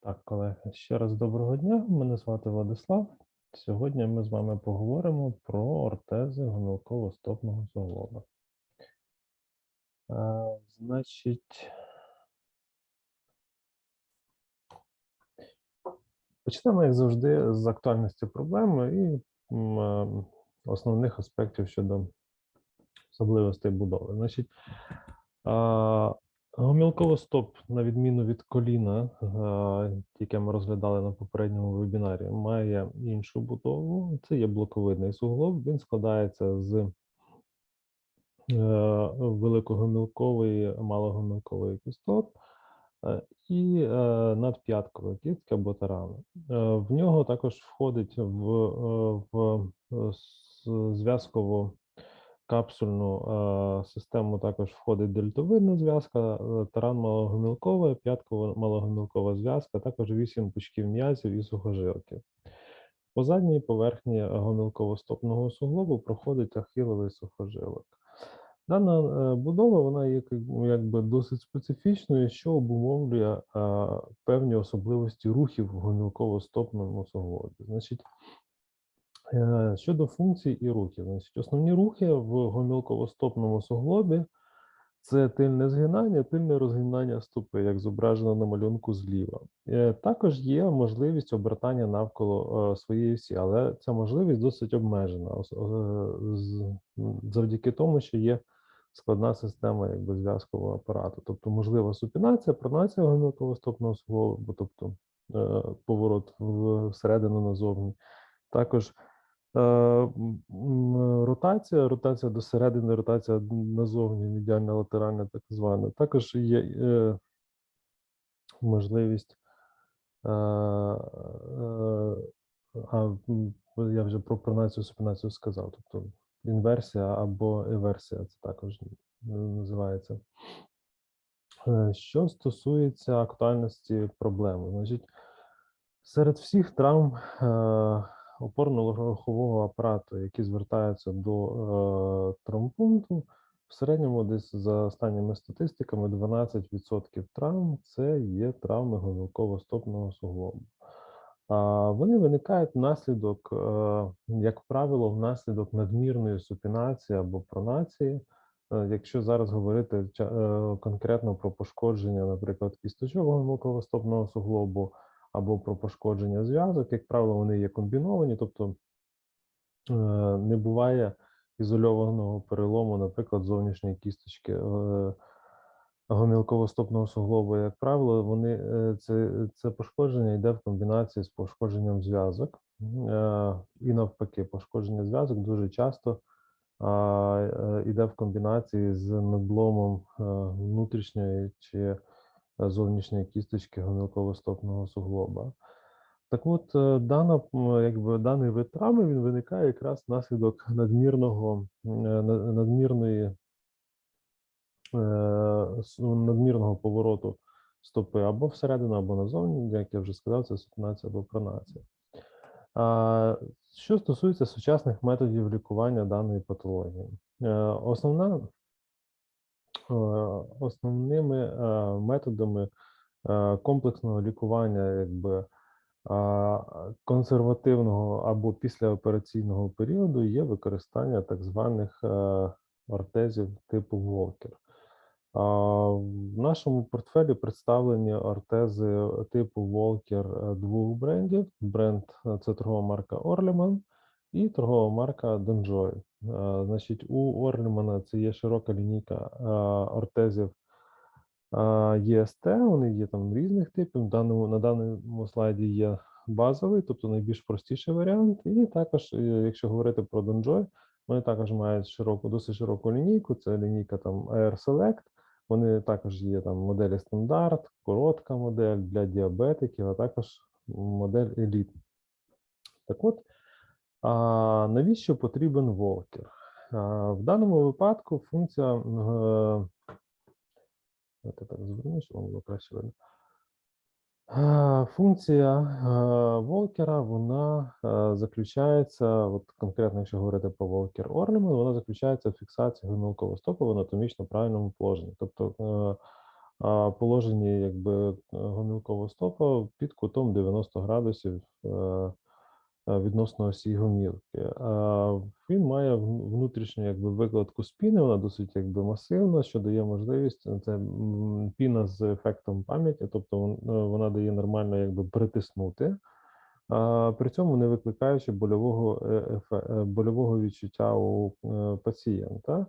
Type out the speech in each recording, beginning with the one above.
Так, колеги, ще раз доброго дня. Мене звати Владислав. Сьогодні ми з вами поговоримо про ортези гомілково-стопного суглоба. Е, Значить, почнемо, як завжди, з актуальності проблеми і е, основних аспектів щодо особливостей будови. Значить, а, Гомілково-стоп, на відміну від коліна, яке ми розглядали на попередньому вебінарі, має іншу будову. Це є блоковидний суглоб. Він складається з е, великогомілкової, малогомілкової кісток е, і е, надп'яткової кістки або тарами. Е, В нього також входить в, в зв'язкову капсульну систему також входить дельтовидна зв'язка, е, таран малогомілкова, п'яткова малогомілкова зв'язка, також вісім пучків м'язів і сухожилків. По задній поверхні гомілково-стопного суглобу проходить ахиловий сухожилок. Дана е, будова вона є якби досить специфічною, що обумовлює певні особливості рухів в гомілково-стопному суглобі. Значить, Щодо функцій і рухів, значить, основні рухи в гомілково-стопному суглобі це тильне згинання, тильне розгинання стопи, як зображено на малюнку зліва. Е, Також є можливість обертання навколо е, своєї осі, але ця можливість досить обмежена, е, завдяки тому, що є складна система якби, зв'язкового апарату. Тобто можлива супінація, пронація гомілково-стопного суглобу, тобто е, поворот всередину назовні. Також Е, Ротація, ротація до середини, ротація назовні, медіальна латеральна, так звана. Також є е, можливість. е, е, А я вже про пронацію супінацію сказав. Тобто інверсія або еверсія, це також е, називається. Е, Що стосується актуальності проблеми, значить, серед всіх травм е, опорно-рухового апарату, які звертаються до е, травмпункту, в середньому десь за останніми статистиками 12% травм це є травми гомілково-стопного суглобу. А Вони виникають внаслідок, е, як правило, внаслідок надмірної супінації або пронації. Е, Якщо зараз говорити е, конкретно про пошкодження, наприклад, кісточок гомілково-стопного суглобу або про пошкодження зв'язок, як правило, вони є комбіновані, тобто е, не буває ізольованого перелому, наприклад, зовнішньої кісточки е, гомілково-стопного суглобу. Як правило, вони е, це, це пошкодження йде в комбінації з пошкодженням зв'язок. І навпаки, пошкодження зв'язок дуже часто йде в комбінації з надломом внутрішньої чи зовнішньої кісточки гомілково-стопного суглоба. Так от, е, дана, якби, даний вид травми він виникає якраз внаслідок надмірного, е, надмірної, е, надмірного повороту стопи або всередину, або назовні, як я вже сказав, це супінація або пронація. Що стосується сучасних методів лікування даної патології, основна, основними е, методами е, комплексного лікування, якби консервативного або післяопераційного періоду є використання так званих е, ортезів типу Волкер. В нашому портфелі представлені ортези типу Волкер двох брендів. Бренд е, це торгова марка Orleman і торгова марка Donjoy. Значить, у Orleman це є широка лінійка ортезів ЄСТ, вони є там різних типів. Даному, на даному слайді є базовий, тобто найбільш простіший варіант. І також, е, якщо говорити про Donjoy, вони також мають широку, досить широку лінійку. Це лінійка там Air Select. Вони також є там моделі стандарт, коротка модель для діабетиків, а також модель Elite. Так от, а, навіщо потрібен Волкер? В даному випадку функція е, Давайте так зверну, щоб вам було краще видно. Функція е, Волкера, вона е, заключається, от конкретно, якщо говорити про Волкер Ornament, вона заключається в фіксації гомілкового стопу в анатомічно правильному положенні. Тобто положенні якби гомілкового стопа під кутом 90 градусів відносно осі гомілки. А, Він має внутрішню якби викладку спіни, вона досить якби масивна, що дає можливість це піна з ефектом пам'яті, тобто е, вона дає нормально якби притиснути. При цьому не викликаючи больового, е, е, больового відчуття у е, пацієнта.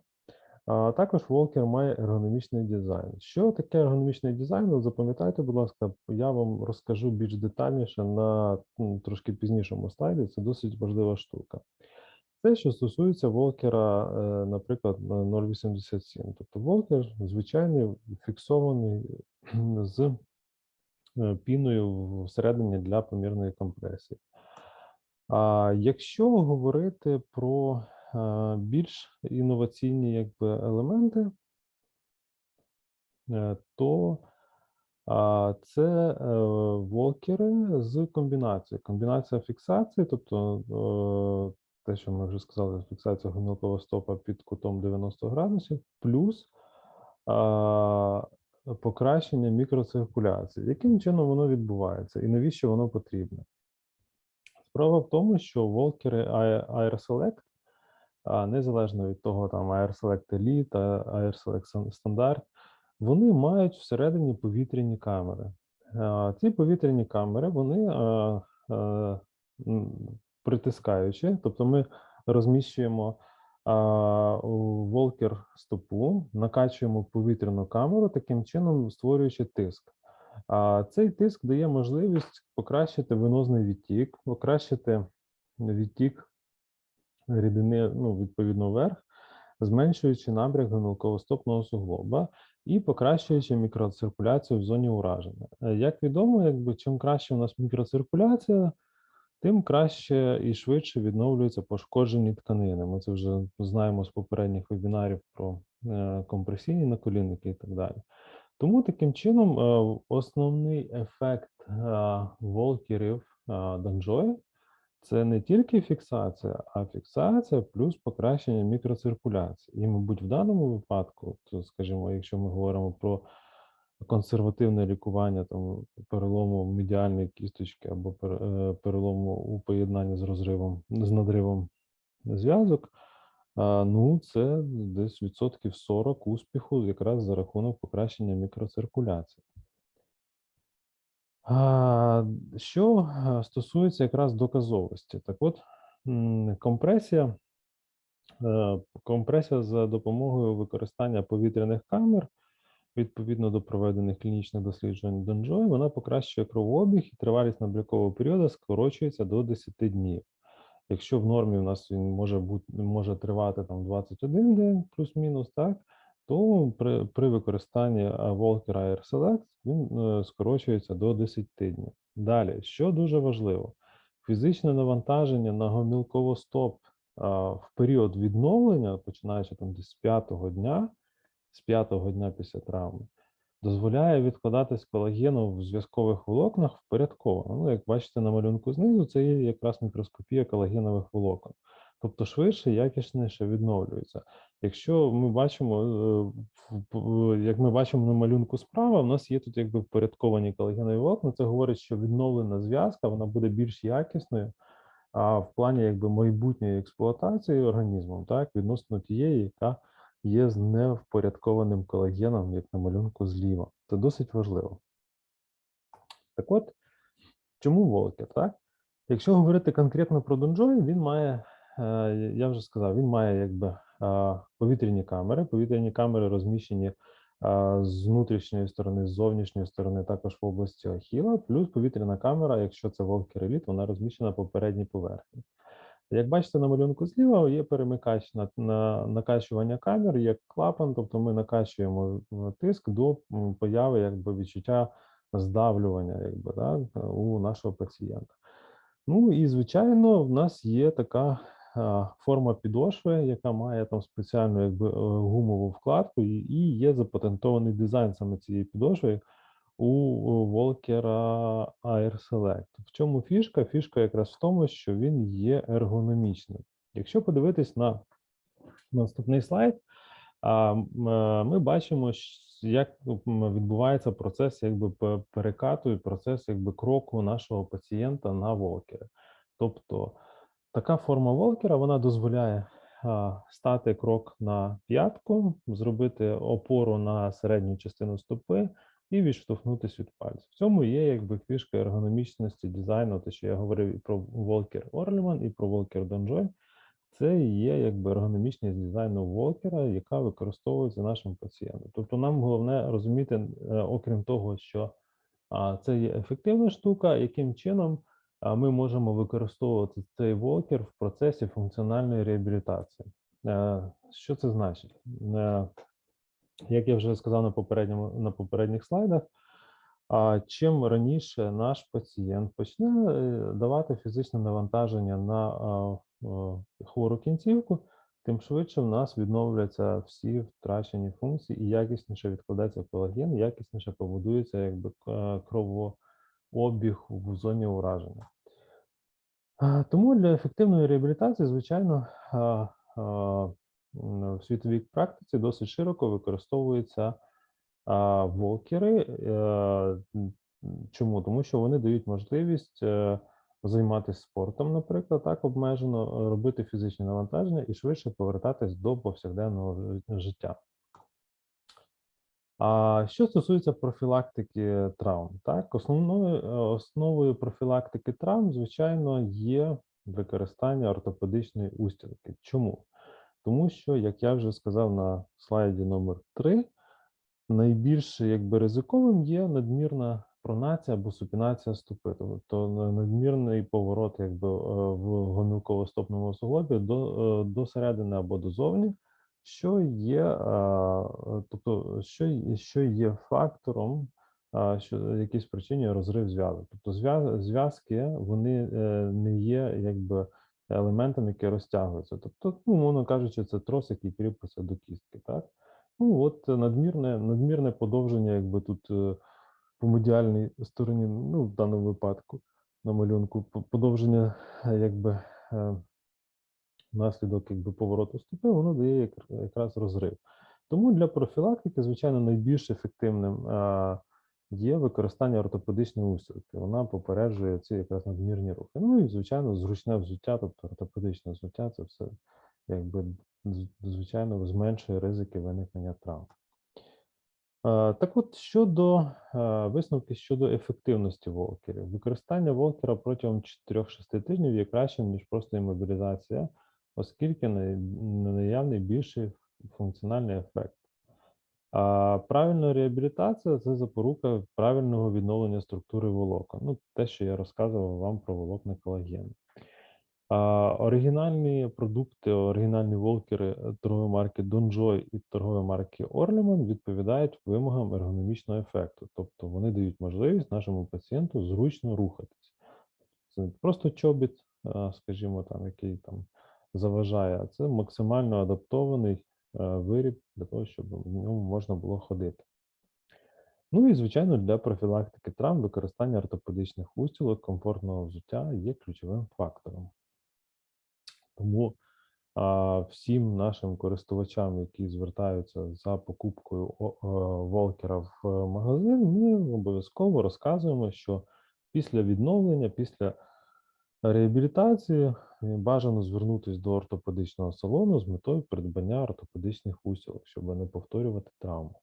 Також Волкер має ергономічний дизайн. Що таке ергономічний дизайн? Запам'ятайте, будь ласка, я вам розкажу більш детальніше на трошки пізнішому слайді. Це досить важлива штука. Це, що стосується Волкера, наприклад, 0,87. Тобто Волкер звичайний фіксований з е, піною всередині для помірної компресії. А якщо говорити про більш інноваційні якби, елементи, е, то це е, волкери з комбінацією. Комбінація фіксації, тобто е, те, що ми вже сказали, фіксація гомілкового стопа під кутом 90 градусів, плюс покращення мікроциркуляції. Яким чином воно відбувається і навіщо воно потрібно? Справа в тому, що волкери Air Air Select, а, незалежно від того, там Air Select Elite, Air Select Standard, вони мають всередині повітряні камери. Ці повітряні камери, вони притискаючи, тобто ми розміщуємо волкер стопу, накачуємо повітряну камеру, таким чином створюючи тиск. А цей тиск дає можливість покращити венозний відтік, покращити відтік рідини, ну, відповідно, вверх, зменшуючи набряк гомілково-стопного суглоба і покращуючи мікроциркуляцію в зоні ураження. Е, Як відомо, якби чим краще у нас мікроциркуляція, тим краще і швидше відновлюються пошкоджені тканини. Ми це вже знаємо з попередніх вебінарів про е, компресійні наколінники і так далі. Тому таким чином е, основний ефект волкерів Danjoy – це не тільки фіксація, а фіксація плюс покращення мікроциркуляції. І, мабуть, в даному випадку, то, скажімо, якщо ми говоримо про консервативне лікування там, перелому медіальної кісточки або е, перелому у поєднанні з розривом, з надривом зв'язок, Ну, це десь відсотків 40 успіху якраз за рахунок покращення мікроциркуляції. Що стосується якраз доказовості, так от компресія, е, компресія за допомогою використання повітряних камер, відповідно до проведених клінічних досліджень Донджой, вона покращує кровообіг і тривалість наблюкового періоду скорочується до 10 днів. Якщо в нормі у нас він може бути може тривати там 21 день, плюс-мінус, так, то при, при використанні а, Walker Air Select він е, скорочується до 10 днів. Далі, що дуже важливо, фізичне навантаження на гомілково-стоп в період відновлення, починаючи там з п'ятого дня, з п'ятого дня після травми, дозволяє відкладатись колагену в зв'язкових волокнах впорядковано. Ну, як бачите на малюнку знизу, це є якраз мікроскопія колагенових волокон. Тобто швидше, якісніше відновлюється. Якщо ми бачимо, е, як ми бачимо на малюнку справа, в нас є тут якби впорядковані колагенові волокна. Це говорить, що відновлена зв'язка вона буде більш якісною, а в плані якби майбутньої експлуатації організмом, так, відносно тієї, яка є з невпорядкованим колагеном, як на малюнку зліва. Це досить важливо. Так от, чому Волкер, так? Якщо говорити конкретно про Донджой, він має, е, я вже сказав, він має якби повітряні камери. Повітряні камери розміщені е, з внутрішньої сторони, з зовнішньої сторони, також в області Ахіла, плюс повітряна камера, якщо це Волкер Elite, вона розміщена по передній поверхні. Як бачите на малюнку зліва, є перемикач на, на накачування камер, є клапан, тобто ми накачуємо тиск до появи якби, відчуття здавлювання якби, да, у нашого пацієнта. Ну і звичайно, в нас є така форма підошви, яка має там спеціальну якби, е, гумову вкладку, і, є запатентований дизайн саме цієї підошви у Волкера Air Select. В чому фішка? Фішка якраз в тому, що він є ергономічним. Якщо подивитись на наступний слайд, е, ми бачимо, як відбувається процес якби пе- перекату і процес якби кроку нашого пацієнта на волкери. Тобто така форма волкера вона дозволяє стати крок на п'ятку, зробити опору на середню частину стопи і відштовхнутися від пальців. В цьому є якби фішка ергономічності дизайну, те, що я говорив і про волкер Орліман, і про волкер Донжой. Це є якби ергономічність дизайну волкера, яка використовується нашим пацієнтом. Тобто нам головне розуміти, е, окрім того, що це є ефективна штука, яким чином ми можемо використовувати цей волкер в процесі функціональної реабілітації. Е, Що це значить? Е, Як я вже сказав на попередньому на попередніх слайдах, а чим раніше наш пацієнт почне е, давати фізичне навантаження на а, а, хвору кінцівку, тим швидше в нас відновляться всі втрачені функції і якісніше відкладеться колаген, якісніше побудується якби к- кровообіг в зоні ураження. Тому для ефективної реабілітації, звичайно, в світовій практиці досить широко використовуються а, волкери. Е, Чому? Тому що вони дають можливість е, займатися спортом, наприклад, так обмежено, робити фізичні навантаження і швидше повертатись до повсякденного життя. А що стосується профілактики травм, так, основною е, основою профілактики травм, звичайно, є використання ортопедичної устілки. Чому? Тому що, як я вже сказав на слайді номер 3, найбільш якби ризиковим є надмірна пронація або супінація стопи, тобто на- надмірний поворот якби е, в гомілково-стопному суглобі до, е, до середини або дозовні, що є, е, тобто, що, що є фактором, що якісь причині розрив зв'язок. Тобто зв'язки вони е, не є якби елементом, який розтягується. Тобто, ну, мовно кажучи, це трос, який кріпиться до кістки. Так? Ну, от надмірне, надмірне подовження, якби тут е, по медіальній стороні, ну, в даному випадку на малюнку, подовження, якби внаслідок якби, повороту стопи, воно дає якраз розрив. Тому для профілактики, звичайно, найбільш ефективним е, є використання ортопедичної устілки. Вона попереджує ці якраз надмірні рухи. Ну і, звичайно, зручне взуття, тобто ортопедичне взуття, це все якби звичайно зменшує ризики виникнення травм. Е, Так от щодо е, висновки щодо ефективності волкерів. Використання волкера протягом 4-6 тижнів є кращим, ніж просто імобілізація, оскільки наявний більший функціональний ефект. А правильна реабілітація це запорука правильного відновлення структури волокон. Ну, те, що я розказував вам про волокна колагену. А, оригінальні продукти, оригінальні волкери торгової марки Donjoy і торгової марки Orleman відповідають вимогам ергономічного ефекту. Тобто вони дають можливість нашому пацієнту зручно рухатись. Це не просто чобіт, скажімо, там, який там заважає, це максимально адаптований е, виріб для того, щоб в ньому можна було ходити. Ну і, звичайно, для профілактики травм використання ортопедичних устілок комфортного взуття є ключовим фактором. Тому а, всім нашим користувачам, які звертаються за покупкою е, волкера в магазин, ми обов'язково розказуємо, що після відновлення, після реабілітації бажано звернутися до ортопедичного салону з метою придбання ортопедичних устілок, щоб не повторювати травму.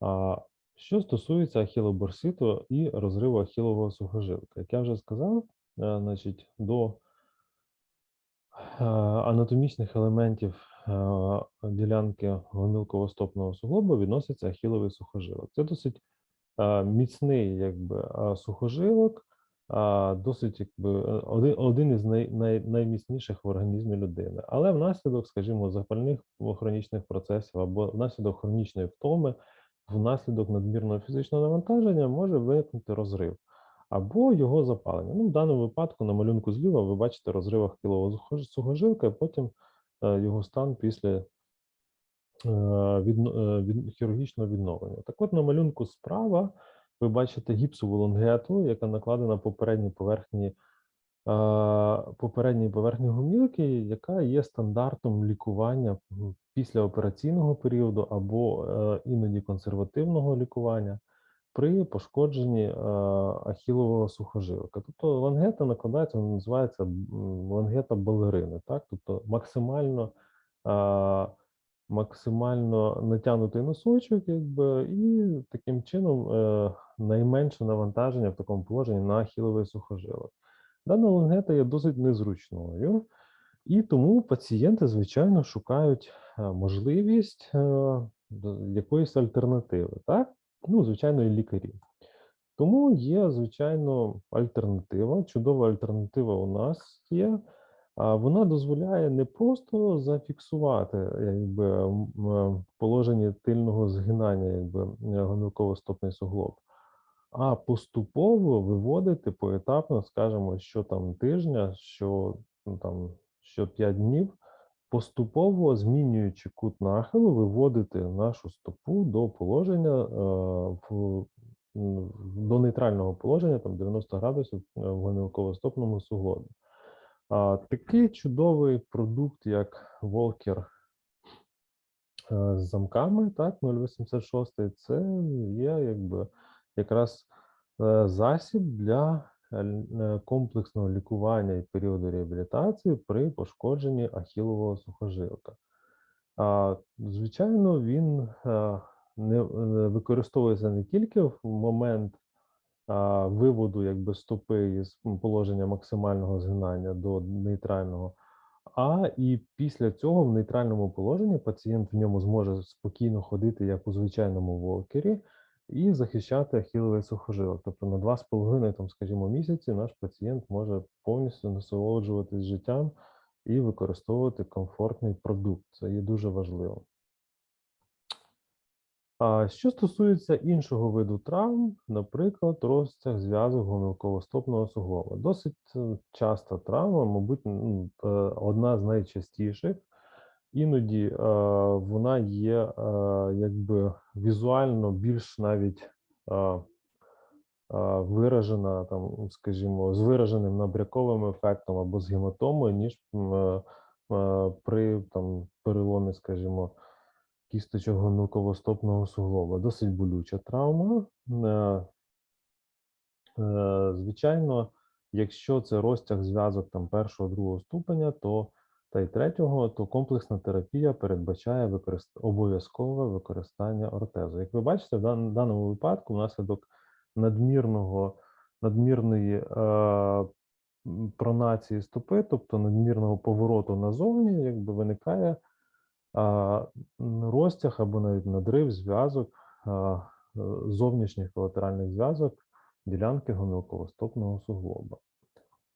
А, що стосується ахілоборситу і розриву ахілового сухожилка, як я вже сказав, е, значить, до е, анатомічних елементів е, ділянки гомілково-стопного суглоба відноситься ахіловий сухожилок. Це досить міцний якби, сухожилок, досить якби, один, один із най, най, найміцніших в організмі людини. Але внаслідок, скажімо, запальних хронічних процесів або внаслідок хронічної втоми, внаслідок надмірного фізичного навантаження може виникнути розрив або його запалення. Ну, в даному випадку на малюнку зліва ви бачите розрив ахілового сухож- сухожилка, і потім е, його стан після е, відно- е, від, хірургічного відновлення. Так от на малюнку справа ви бачите гіпсову лонгету, яка накладена по передній поверхні попередньої поверхні гомілки, яка є стандартом лікування м, післяопераційного періоду або е, іноді консервативного лікування при пошкодженні е, ахілового сухожилка. Тобто лангета накладається, вона називається лангета балерини, так? Тобто максимально, максимально натягнутий носочок, якби, і таким чином е, найменше навантаження в такому положенні на ахіловий сухожилок. Дана лангета є досить незручною, і тому пацієнти, звичайно, шукають е, можливість е, якоїсь альтернативи, так? Ну, звичайно, і лікарі. Тому є, звичайно, альтернатива. Чудова альтернатива у нас є. Вона дозволяє не просто зафіксувати якби, е, положення тильного згинання, якби е, гомілково-стопний суглоб, а поступово виводити поетапно, скажімо, що там тижня, що ну, там що 5 днів, поступово змінюючи кут нахилу, виводити нашу стопу до положення е, в, до нейтрального положення, там 90 градусів е, в гомілково-стопному суглобі. А, такий чудовий продукт, як Волкер е, з замками, так, 086, це є якби якраз е, засіб для е, е, комплексного лікування і періоду реабілітації при пошкодженні ахілового сухожилка. Звичайно, він не використовується не тільки в момент виводу якби стопи із положення максимального згинання до нейтрального, а і після цього в нейтральному положенні пацієнт в ньому зможе спокійно ходити, як у звичайному волкері, і захищати ахіловий сухожилок. Тобто на 2,5, там, скажімо, місяці наш пацієнт може повністю насолоджуватись життям і використовувати комфортний продукт. Це є дуже важливо. А що стосується іншого виду травм, наприклад, розтяг зв'язок гомілково-стопного суглоба. Досить е, часта травма, мабуть, е, одна з найчастіших. Іноді е, вона є е, якби візуально більш навіть е, е, виражена, там, скажімо, з вираженим набряковим ефектом або з гематомою, ніж е, е, при там, переломі, скажімо, кісточок гомілково-стопного суглоба. Досить болюча травма. Е, е, Звичайно, якщо це розтяг зв'язок там першого, другого ступеня, то та й третього, то комплексна терапія передбачає використ... обов'язкове використання ортезу. Як ви бачите, в дан- даному випадку внаслідок надмірного надмірної е, пронації стопи, тобто надмірного повороту назовні, якби виникає м, розтяг або навіть надрив зв'язок е, зовнішніх колатеральних зв'язок ділянки гомілково-стопного суглоба.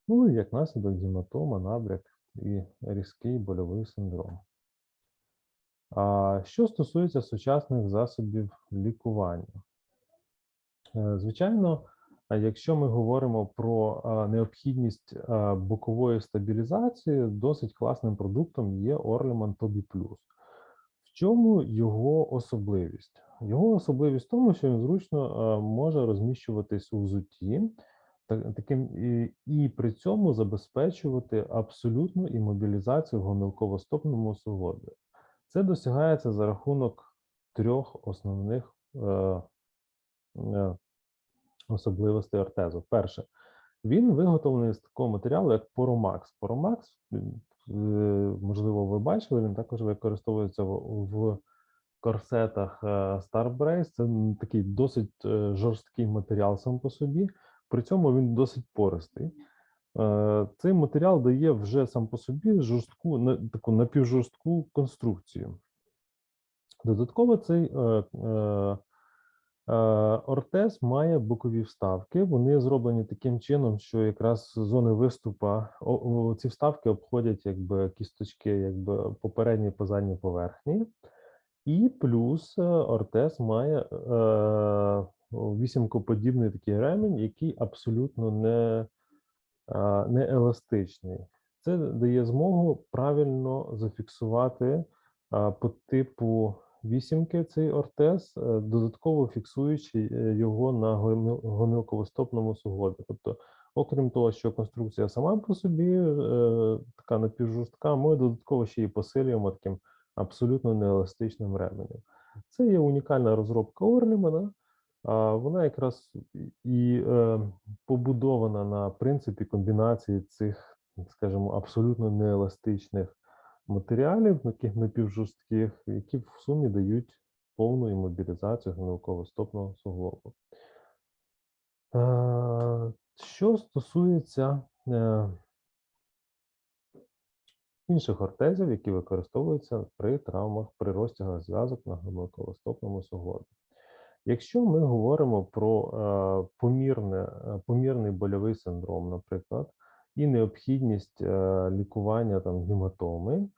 Ну і як наслідок гематома, набряк і різкий больовий синдром. А що стосується сучасних засобів лікування, Е, Звичайно, якщо ми говоримо про необхідність бокової стабілізації, досить класним продуктом є Orleman Tobi Plus. В чому його особливість? Його особливість в тому, що він зручно може розміщуватись у взутті, таким і, при цьому забезпечувати абсолютну імобілізацію в гомілково-стопному суглобі. Це досягається за рахунок трьох основних е, е, особливостей ортезу. Перше, він виготовлений з такого матеріалу, як. Пороmakс, м, е, можливо, ви бачили, він також використовується в, в корсетах е, Starbrace. Це такий досить е, жорсткий матеріал сам по собі, при цьому він досить пористий. Е, Цей матеріал дає вже сам по собі жорстку, таку напівжорстку конструкцію. Додатково цей е, е, Е, Ортез має бокові вставки. Вони зроблені таким чином, що якраз зони виступа ці вставки обходять якби кісточки, якби попередні по задній поверхні. І плюс ортез має вісімкоподібний такий ремінь, який абсолютно не, не еластичний. Це дає змогу правильно зафіксувати по типу вісімки цей ортез, е, додатково фіксуючи е, його на гоміл- гомілково-стопному суглобі. Тобто Окрім того, що конструкція сама по собі е, така напівжорстка, ми додатково ще й посилюємо таким абсолютно нееластичним ременем. Це є унікальна розробка Орлімана. Вона якраз і е, побудована на принципі комбінації цих, скажімо, абсолютно нееластичних матеріалів, таких напівжорстких, які в сумі дають повну імобілізацію гнилково-стопного суглобу. Е, Що стосується е, інших ортезів, які використовуються при травмах, при розтягах зв'язок на гомілково-стопному суглобі. Якщо ми говоримо про е, помірне, е, помірний больовий синдром, наприклад, і необхідність е, лікування там гематоми,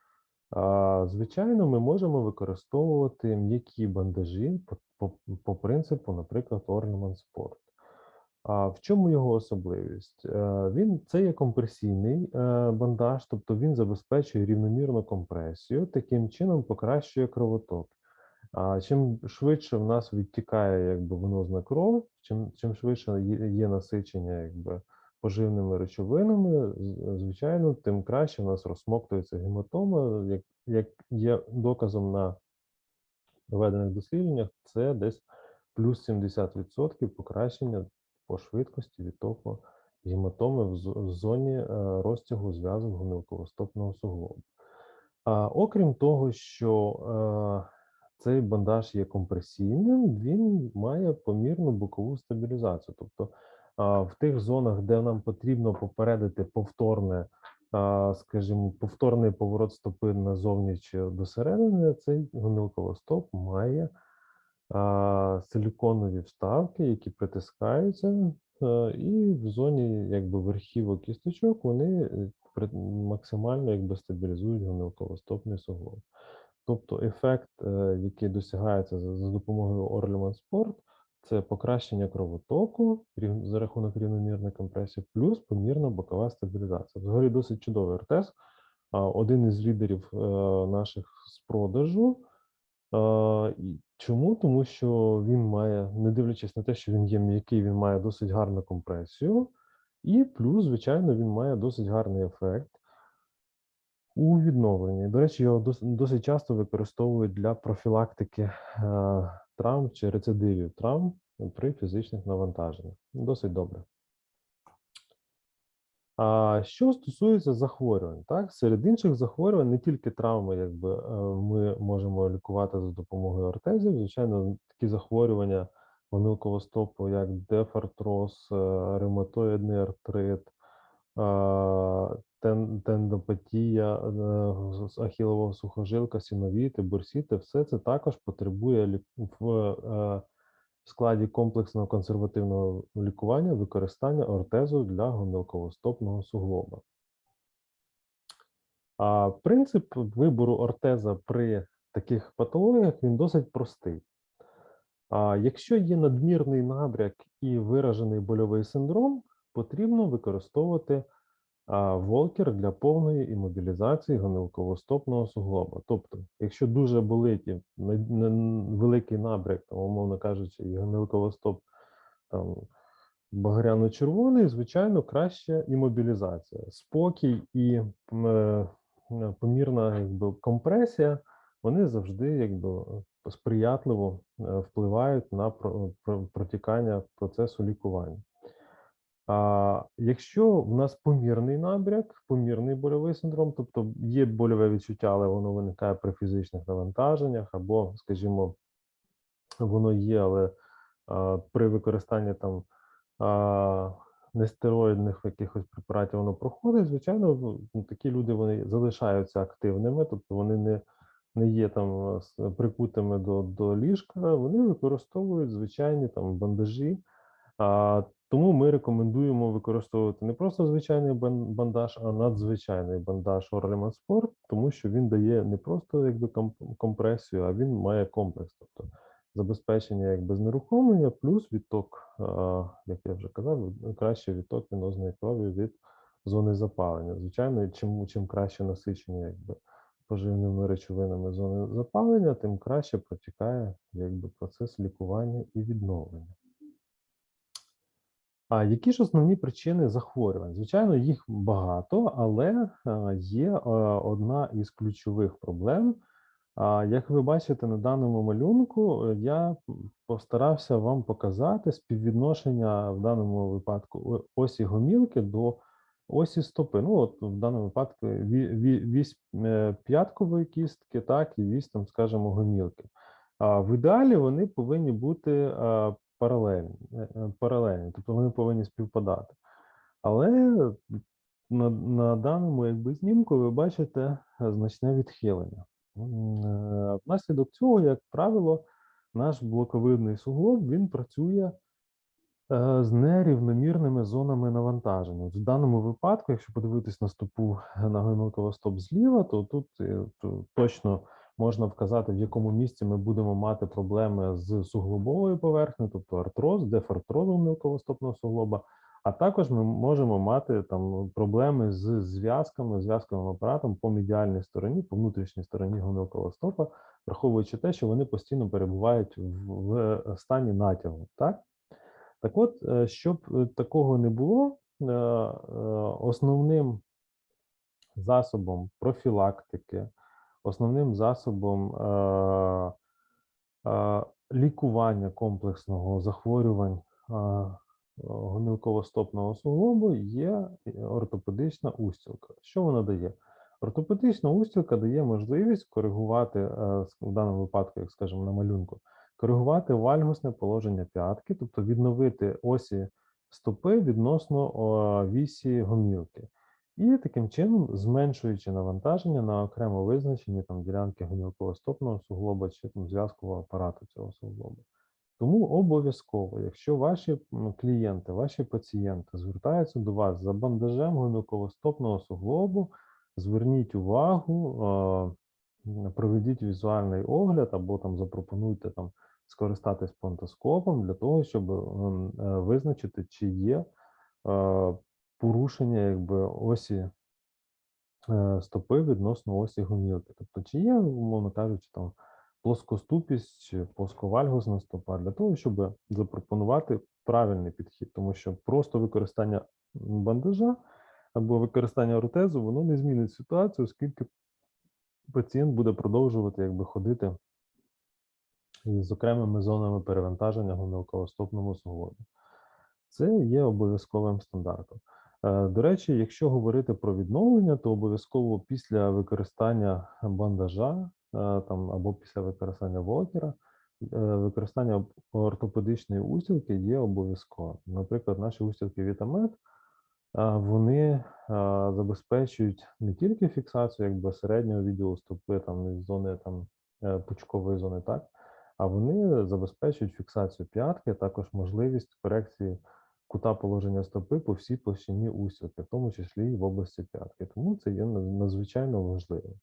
Звичайно, ми можемо використовувати м'які бандажі по, по, по принципу, наприклад, Ornament Sport. А в чому його особливість? Він це є компресійний бандаж, тобто він забезпечує рівномірну компресію, таким чином покращує кровоток. А чим швидше в нас відтікає якби венозна кров, чим чим швидше є, насичення якби поживними речовинами, звичайно, тим краще в нас розсмоктується гематома. Як, як є доказом на проведених дослідженнях, це десь плюс 70% покращення по швидкості відтоку гематоми в в зоні е, розтягу зв'язок гомілково-стопного суглобу. А окрім того, що е, цей бандаж є компресійним, він має помірну бокову стабілізацію. Тобто в тих зонах, де нам потрібно попередити повторне, скажімо, повторний поворот стопи назовні чи до середини, цей гомілковостоп має силіконові вставки, які притискаються, і в зоні якби верхівок кісточок вони е, максимально якби стабілізують гомілковостопний суглоб. Тобто ефект, е, який досягається за, допомогою Orleman Sport, це покращення кровотоку за рахунок рівномірної компресії, плюс помірна бокова стабілізація. Взагалі досить чудовий. А, Один із лідерів е, наших з продажу. Чому? Тому що він має, не дивлячись на те, що він є м'який, він має досить гарну компресію, і плюс, звичайно, він має досить гарний ефект у відновленні. До речі, його досить часто використовують для профілактики е, травм чи рецидивів травм при фізичних навантаженнях. Досить добре. А що стосується захворювань, так серед інших захворювань не тільки травми, якби е, ми можемо лікувати за допомогою ортезів. Звичайно, такі захворювання гомілкового стопу, як дефартроз, е, ревматоїдний артрит, тендопатія, е, ахілова сухожилка, синовіти, бурсіти, все це також потребує в е, в складі комплексного консервативного лікування використання ортезу для гомілковостопного суглоба. А принцип вибору ортеза при таких патологіях він досить простий. А якщо є надмірний набряк і виражений больовий синдром, потрібно використовувати а, волкер для повної імобілізації гомілковостопного суглоба. Тобто, якщо дуже болить і великий набряк, там, умовно кажучи, і гомілковостоп там, багряно-червоний, звичайно, краще імобілізація. Спокій і е, е, помірна якби, компресія, вони завжди якби, сприятливо е, впливають на про- про- протікання процесу лікування. А якщо в нас помірний набряк, помірний больовий синдром, тобто є больове відчуття, але воно виникає при фізичних навантаженнях, або, скажімо, воно є, але а, при використанні там а, нестероїдних якихось препаратів воно проходить, звичайно, ну, такі люди вони залишаються активними, тобто вони не, не є там прикутими до, до ліжка, вони використовують звичайні там бандажі. А, тому ми рекомендуємо використовувати не просто звичайний бандаж, а надзвичайний бандаж Orleman Sport, тому що він дає не просто якби компресію, а він має комплекс, тобто забезпечення якби знерухомлення, плюс відток, як я вже казав, краще відток венозної крові від зони запалення. Звичайно, чим, чим краще насичення якби поживними речовинами зони запалення, тим краще протікає якби процес лікування і відновлення. А які ж основні причини захворювань? Звичайно, їх багато, але є одна із ключових проблем. Як ви бачите на даному малюнку, е, я постарався вам показати співвідношення в даному випадку осі гомілки до осі стопи. Ну, от в даному випадку ві- ві- вісь е, п'яткової кістки, так, і вісь там, скажімо, гомілки. В ідеалі вони повинні бути паралельні, е, е, паралельні, тобто вони повинні співпадати. Але на, на даному якби, знімку ви бачите е, значне відхилення. Внаслідок цього, як правило, наш блоковидний суглоб він працює з нерівномірними зонами навантаження. В даному випадку, якщо подивитись на стопу на гомілково стоп зліва, то тут то точно можна вказати, в якому місці ми будемо мати проблеми з суглобовою поверхнею, тобто артроз, дефартрозу мілковостопного суглоба. А також ми можемо мати там проблеми з зв'язками, зв'язковим апаратом по медіальній стороні, по внутрішній стороні гомілкового стопа, враховуючи те, що вони постійно перебувають в, стані натягу. Так? Так от, е, щоб е, такого не було, е, основним засобом профілактики, основним засобом е, е, лікування комплексного захворювань е, гомілково-стопного суглобу є ортопедична устілка. Що вона дає? Ортопедична устілка дає можливість коригувати, е, в даному випадку, як скажемо, на малюнку, коригувати вальгусне положення п'ятки, тобто відновити осі стопи відносно вісі гомілки. І таким чином, зменшуючи навантаження на окремо визначені там ділянки гомілково-стопного суглоба чи там зв'язкового апарату цього суглоба. Тому обов'язково, якщо ваші клієнти, ваші пацієнти звертаються до вас за бандажем гомілково-стопного суглобу, зверніть увагу, проведіть візуальний огляд або там запропонуйте там скористатись понтоскопом для того, щоб е, визначити, чи є порушення якби осі е, стопи відносно осі гомілки. Тобто, чи є, умовно кажучи, там плоскоступість чи плосковальгусна стопа для того, щоб запропонувати правильний підхід, тому що просто використання бандажа або використання ортезу, воно не змінить ситуацію, оскільки пацієнт буде продовжувати якби ходити з окремими зонами перевантаження гомілково-стопному. Це є обов'язковим стандартом. Е, До речі, якщо говорити про відновлення, то обов'язково після використання бандажа е, там, або після використання волокера, е, використання ортопедичної устілки є обов'язковим. Наприклад, наші устілки Вітамет, вони забезпечують не тільки фіксацію якби, середнього відділу стопи, там, із зони там, пучкової зони, так, а вони забезпечують фіксацію п'ятки, також можливість корекції кута положення стопи по всій площині устілки, в тому числі і в області п'ятки. Тому це є надзвичайно важливим.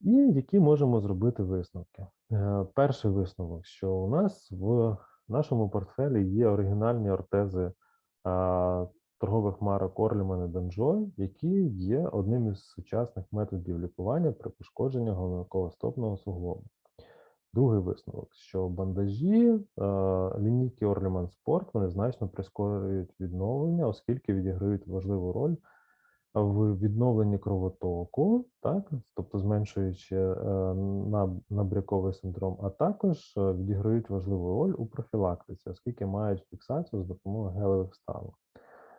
І які можемо зробити висновки? Е, Перший висновок, що у нас в нашому портфелі є оригінальні ортези торгових марок Orliman і Danjoy, які є одним із сучасних методів лікування при пошкодженні гомілково-стопного суглобу. Другий висновок, що бандажі е, лінійки Orliman Sport вони значно прискорюють відновлення, оскільки відіграють важливу роль в відновленні кровотоку, так, тобто зменшуючи е, наб- набряковий синдром, а також е, відіграють важливу роль у профілактиці, оскільки мають фіксацію з допомогою гелевих вставок.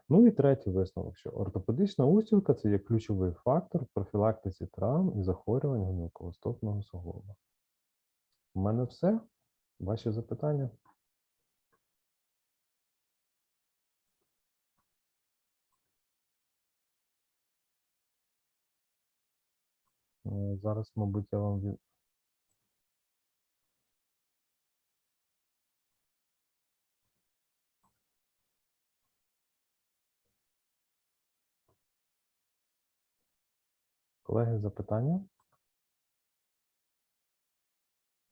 Ну і третій висновок, що ортопедична устілка це є ключовий фактор профілактиці травм і захворювань гомілково-стопного суглоба. У мене все. Ваші запитання? Е, Зараз, мабуть, я вам від... Колеги, запитання?